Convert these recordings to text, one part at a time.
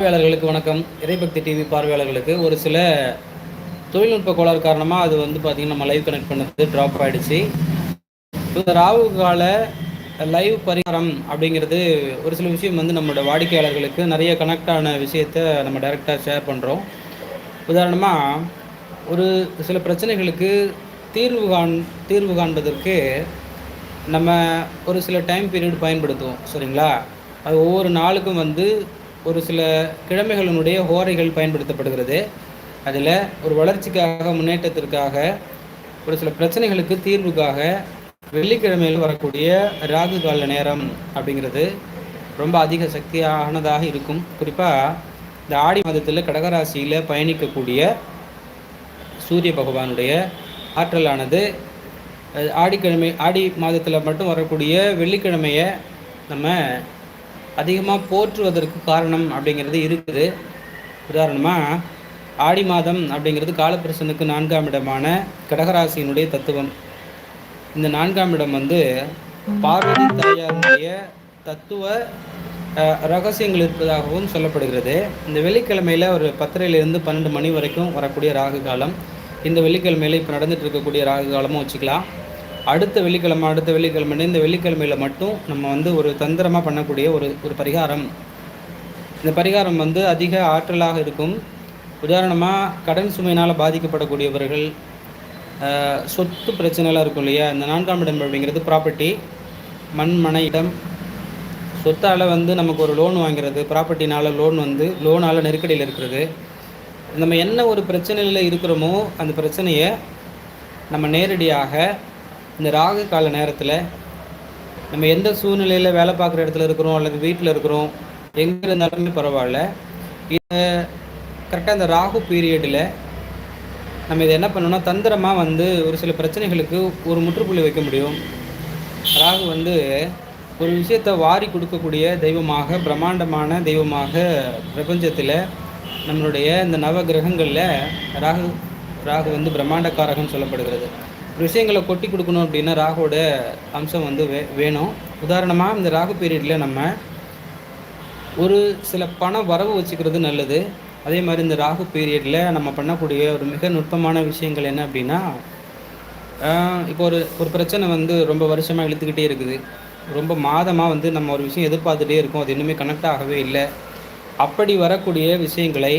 பார்வையாளர்களுக்கு வணக்கம். இறைபக்தி டிவி பார்வையாளர்களுக்கு ஒரு சில தொழில்நுட்ப கோளாறு காரணமாக அது வந்து பார்த்திங்கன்னா நம்ம லைவ் கனெக்ட் பண்ணது ட்ராப் ஆகிடுச்சு இந்த ராகு கால லைவ் பரிகாரம் அப்படிங்கிறது ஒரு சில விஷயம் வந்து நம்மளோட வாடிக்கையாளர்களுக்கு நிறைய கனெக்ட் ஆன விஷயத்த நம்ம டைரெக்டாக ஷேர் பண்ணுறோம் உதாரணமாக ஒரு சில பிரச்சனைகளுக்கு தீர்வு காண் தீர்வு காண்பதற்கு நம்ம ஒரு சில டைம் பீரியட் பயன்படுத்துவோம். சரிங்களா? அது ஒவ்வொரு நாளுக்கும் வந்து ஒரு சில கிழமைகளினுடைய ஹோரைகள் பயன்படுத்தப்படுகிறது. அதில் ஒரு வளர்ச்சிக்காக முன்னேற்றத்திற்காக ஒரு சில பிரச்சனைகளுக்கு தீர்வுக்காக வெள்ளிக்கிழமையில் வரக்கூடிய ராகு கால நேரம் அப்படிங்கிறது ரொம்ப அதிக சக்தியானதாக இருக்கும். குறிப்பாக இந்த ஆடி மாதத்தில் கடகராசியில் பயணிக்கக்கூடிய சூரிய பகவானுடைய ஆற்றலானது ஆடிக்கிழமை ஆடி மாதத்தில் மட்டும் வரக்கூடிய வெள்ளிக்கிழமையை நம்ம அதிகமாக போற்றுவதற்கு காரணம் அப்படிங்கிறது இருக்குது. உதாரணமாக ஆடி மாதம் அப்படிங்கிறது காலப்பிரசனுக்கு நான்காம் இடமான கடகராசியினுடைய தத்துவம். இந்த நான்காம் இடம் வந்து பார்வதி தாயாருடைய தத்துவ ரகசியங்கள் இருப்பதாகவும் சொல்லப்படுகிறது. இந்த வெள்ளிக்கிழமையில் ஒரு பத்தரையிலிருந்து பன்னெண்டு மணி வரைக்கும் வரக்கூடிய ராகு காலம். இந்த வெள்ளிக்கிழமையில் இப்போ நடந்துட்டு இருக்கக்கூடிய ராகு காலமும் வச்சுக்கலாம். அடுத்த வெள்ளிக்கிழமை அடுத்த வெள்ளிக்கிழமை இந்த வெள்ளிக்கிழமையில் மட்டும் நம்ம வந்து ஒரு தந்திரமாக பண்ணக்கூடிய ஒரு ஒரு பரிகாரம். இந்த பரிகாரம் வந்து அதிக ஆற்றலாக இருக்கும். உதாரணமாக கடன் சுமையினால் பாதிக்கப்படக்கூடியவர்கள் சொத்து பிரச்சனைலாம் இருக்கும் இல்லையா? இந்த நான்காம் இடம் அப்படிங்கிறது ப்ராப்பர்ட்டி மண் மனை இடம். சொத்தால் வந்து நமக்கு ஒரு லோன் வாங்கிறது ப்ராப்பர்ட்டினால் லோன் வந்து லோனால் நெருக்கடியில் இருக்கிறது. நம்ம என்ன ஒரு பிரச்சனையில் இருக்கிறோமோ அந்த பிரச்சனையை நம்ம நேரடியாக இந்த ராகு கால நேரத்தில் நம்ம எந்த சூழ்நிலையில் வேலை பார்க்குற இடத்துல இருக்கிறோம் அல்லது வீட்டில் இருக்கிறோம் எங்கே இருந்தாலுமே பரவாயில்ல. இதை கரெக்டாக இந்த ராகு பீரியடில் நம்ம இதை என்ன பண்ணோம்னா தந்திரமாக வந்து ஒரு சில பிரச்சனைகளுக்கு ஒரு முற்றுப்புள்ளி வைக்க முடியும். ராகு வந்து ஒரு விஷயத்தை வாரி கொடுக்கக்கூடிய தெய்வமாக பிரம்மாண்டமான தெய்வமாக பிரபஞ்சத்தில் நம்மளுடைய இந்த நவ கிரகங்களில் ராகு ராகு வந்து பிரம்மாண்டக்காரகம் சொல்லப்படுகிறது. விஷயங்களை கொட்டி கொடுக்கணும் அப்படின்னா ராகுவோட அம்சம் வந்து வே வேணும். உதாரணமாக இந்த ராகு பீரியடில் நம்ம ஒரு சில பண வரவு வச்சுக்கிறது நல்லது. அதே மாதிரி இந்த ராகு பீரியடில் நம்ம பண்ணக்கூடிய ஒரு மிக நுட்பமான விஷயங்கள் என்ன அப்படின்னா இப்போ ஒரு ஒரு பிரச்சனை வந்து ரொம்ப வருஷமாக இழுத்துக்கிட்டே இருக்குது. ரொம்ப மாதமாக வந்து நம்ம ஒரு விஷயம் எதிர்பார்த்துட்டே இருக்கோம். அது இன்னுமே கனெக்ட் ஆகவே இல்லை. அப்படி வரக்கூடிய விஷயங்களை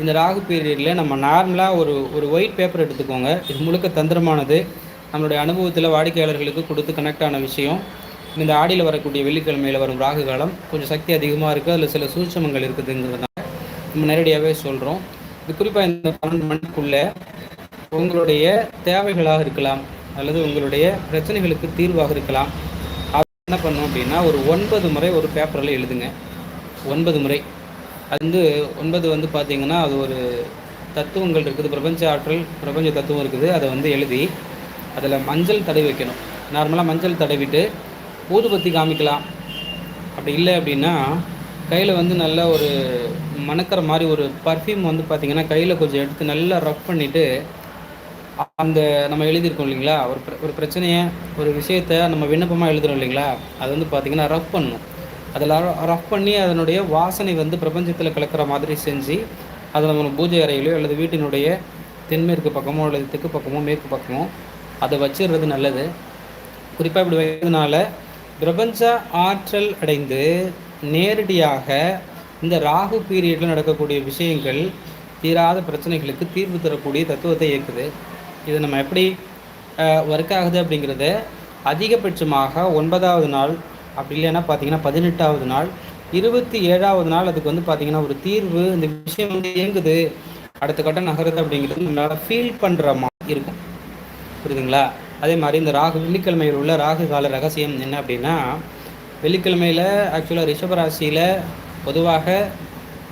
இந்த ராகு பீரியடில் நம்ம நார்மலாக ஒரு ஒரு ஒயிட் பேப்பர் எடுத்துக்கோங்க. இது முழுக்க தந்திரமானது. நம்மளுடைய அனுபவத்தில் வாடிக்கையாளர்களுக்கு கொடுத்து கனெக்ட் ஆன விஷயம். இந்த ஆடியில் வரக்கூடிய வெள்ளிக்கிழமையில் வரும் ராகு காலம் கொஞ்சம் சக்தி அதிகமாக இருக்குது அதில் சில சூட்சமங்கள் இருக்குதுங்கிறதுனால நம்ம நேரடியாகவே சொல்கிறோம் இது குறிப்பாக இந்த பன்னெண்டு மணிக்குள்ளே உங்களுடைய தேவைகளாக இருக்கலாம் அல்லது உங்களுடைய பிரச்சனைகளுக்கு தீர்வாக இருக்கலாம். அது என்ன பண்ணோம் அப்படின்னா ஒரு ஒன்பது முறை ஒரு பேப்பரில் எழுதுங்க. ஒன்பது முறை. அது வந்து ஒன்பது வந்து பார்த்திங்கன்னா அது ஒரு தத்துவங்கள் இருக்குது. பிரபஞ்ச ஆற்றல் பிரபஞ்ச தத்துவம் இருக்குது. அதை வந்து எழுதி அதில் மஞ்சள் தடவி வைக்கணும். நார்மலாக மஞ்சள் தடவிட்டு ஊதுபத்தி காமிக்கலாம். அப்படி இல்லை அப்படின்னா கையில் வந்து நல்ல ஒரு மணக்கிற மாதிரி ஒரு பர்ஃப்யூம் வந்து பார்த்திங்கன்னா கையில் கொஞ்சம் எடுத்து நல்லா ரஃப் பண்ணிவிட்டு அந்த நம்ம எழுதியிருக்கோம் இல்லைங்களா? ஒரு ஒரு பிரச்சனையை ஒரு விஷயத்த நம்ம விண்ணப்பமாக எழுதுகிறோம் இல்லைங்களா? அது வந்து பார்த்திங்கன்னா ரஃப் பண்ணணும். அதில் ரஃப் பண்ணி அதனுடைய வாசனை வந்து பிரபஞ்சத்தில் கலக்கிற மாதிரி செஞ்சு அதை நம்ம பூஜை அறையிலையோ அல்லது வீட்டினுடைய தென்மேற்கு பக்கமோ அல்லது தெற்கு பக்கமோ மேற்கு பக்கமோ அதை வச்சிடுறது நல்லது. குறிப்பாக இப்படி வைக்கிறதுனால பிரபஞ்ச ஆற்றல் அடைந்து நேரடியாக இந்த ராகு பீரியடில் நடக்கக்கூடிய விஷயங்கள் தீராத பிரச்சனைகளுக்கு தீர்வு தரக்கூடிய தத்துவத்தை இயக்குது. இது நம்ம எப்படி ஒர்க் ஆகுது அப்படிங்கிறத அதிகபட்சமாக ஒன்பதாவது நாள் அப்படி இல்லைன்னா பார்த்தீங்கன்னா பதினெட்டாவது நாள் இருபத்தி ஏழாவது நாள் அதுக்கு வந்து பார்த்தீங்கன்னா ஒரு தீர்வு இந்த விஷயம் வந்து இயங்குது. அடுத்த கட்டம் நகருது அப்படிங்கிறது நம்மளால் ஃபீல் பண்ணுற மாதிரி இருக்கும். புரியுதுங்களா? அதே மாதிரி இந்த ராகு வெள்ளிக்கிழமையில் உள்ள ராகு கால ரகசியம் என்ன அப்படின்னா வெள்ளிக்கிழமையில் ஆக்சுவலாக ரிஷபராசியில் பொதுவாக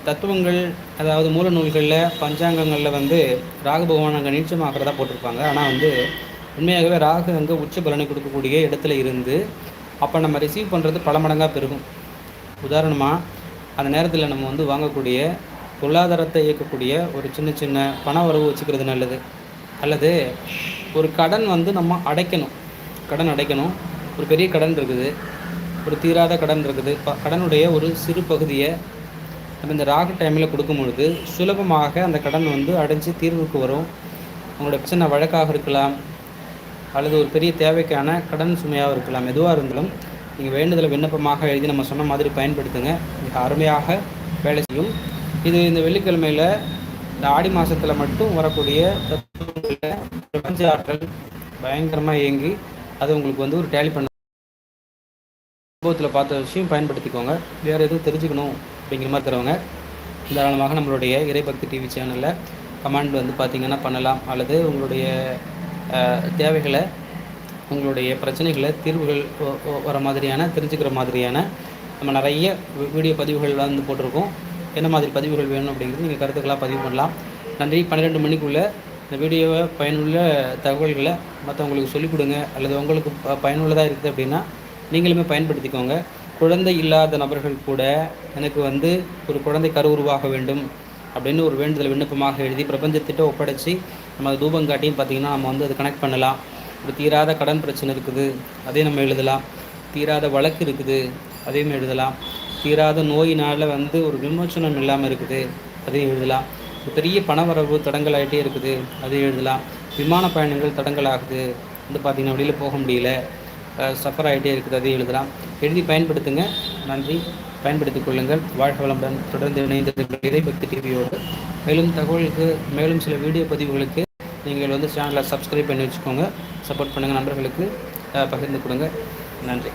தத்துவங்கள் அதாவது மூல நூல்களில் பஞ்சாங்கங்களில் வந்து ராகு பகவான் அங்கே நீச்சமாகிறதா போட்டிருப்பாங்க. ஆனால் வந்து உண்மையாகவே ராகு அங்கே உச்ச பலனை கொடுக்கக்கூடிய இடத்துல இருந்து அப்போ நம்ம ரிசீவ் பண்ணுறது பல மடங்காக பெருகும். உதாரணமாக அந்த நேரத்தில் நம்ம வந்து வாங்கக்கூடிய பொருளாதாரத்தை இயக்கக்கூடிய ஒரு சின்ன சின்ன பண வரவு வச்சுக்கிறது நல்லது. அல்லது ஒரு கடன் வந்து நம்ம அடைக்கணும். கடன் அடைக்கணும். ஒரு பெரிய கடன் இருக்குது. ஒரு தீராத கடன் இருக்குது. கடனுடைய ஒரு சிறு பகுதியை நம்ம இந்த ராகு டைமில் கொடுக்கும் பொழுது சுலபமாக அந்த கடன் வந்து அடைஞ்சு தீர்வுக்கு வரும். அவங்களோட பிரச்சனை வழக்காக இருக்கலாம். அல்லது ஒரு பெரிய தேவைக்கான கடன் சுமையாக இருக்கலாம். எதுவாக இருந்தாலும் நீங்கள் வேண்டுதலை விண்ணப்பமாக எழுதி நம்ம சொன்ன மாதிரி பயன்படுத்துங்க. மிக அருமையாக வேலை செய்யும். இது இந்த வெள்ளிக்கிழமையில் இந்த ஆடி மாதத்தில் மட்டும் வரக்கூடிய பிரபஞ்ச ஆற்றல் பயங்கரமாக இயங்கி அது உங்களுக்கு வந்து ஒரு டேலி பண்ண அனுபவத்தில் பார்த்த விஷயம் பயன்படுத்திக்கோங்க. வேறு எதுவும் தெரிஞ்சுக்கணும் அப்படிங்கிற மாதிரி தருவங்க தாராளமாக நம்மளுடைய இறைபக்தி டிவி சேனலில் கமெண்ட் வந்து பார்த்திங்கன்னா பண்ணலாம். அல்லது உங்களுடைய தேவைகளை உங்களுடைய பிரச்சனைகளை தீர்வுகள் வர மாதிரியான தெரிஞ்சுக்கிற மாதிரியான நம்ம நிறைய வீடியோ பதிவுகள் வந்து போட்டிருக்கோம். என்ன மாதிரி பதிவுகள் வேணும் அப்படிங்கிறது நீங்கள் கருத்துக்களாக பதிவு பண்ணலாம். நன்றி. பன்னிரெண்டு மணிக்குள்ளே இந்த வீடியோவை பயனுள்ள தகவல்களை மற்றவங்களுக்கு சொல்லிக் கொடுங்க. அல்லது உங்களுக்கு பயனுள்ளதாக இருக்குது அப்படின்னா நீங்களுமே பயன்படுத்திக்கோங்க. குழந்தை இல்லாத நபர்கள் கூட எனக்கு வந்து ஒரு குழந்தை கரு உருவாக வேண்டும் அப்படின்னு ஒரு வேண்டுதல் விண்ணப்பமாக எழுதி பிரபஞ்சத்திட்ட ஒப்படைச்சி நம்ம அது தூபம் காட்டியும் பார்த்திங்கன்னா நம்ம வந்து அது கனெக்ட் பண்ணலாம். ஒரு தீராத கடன் பிரச்சனை இருக்குது அதே நம்ம எழுதலாம். தீராத வழக்கு இருக்குது அதையும் எழுதலாம். தீராத நோயினால் வந்து ஒரு விமோச்சனம் இல்லாமல் இருக்குது அதையும் எழுதலாம். பெரிய பணவரவு தடங்கள் ஆகிட்டே இருக்குது அதையும் எழுதலாம். விமான பயணங்கள் தடங்கள் ஆகுது வந்து பார்த்திங்கன்னா வெளியில் போக முடியல. சஃபர் ஆகிட்டே இருக்குது அதையும் எழுதலாம். எழுதி பயன்படுத்துங்க. நன்றி. பயன்படுத்திக் கொள்ளுங்கள். வாழ்க வளமுடன். தொடர்ந்து இணைந்திருக்கிற இறைபக்தி டிவியோடு மேலும் தகவலுக்கு மேலும் சில வீடியோ பதிவுகளுக்கு நீங்கள் வந்து சேனலை சப்ஸ்கிரைப் பண்ணி வச்சுக்கோங்க. சப்போர்ட் பண்ணுங்கள் நண்பர்களுக்கு. பகிர்ந்து கொடுங்க. நன்றி.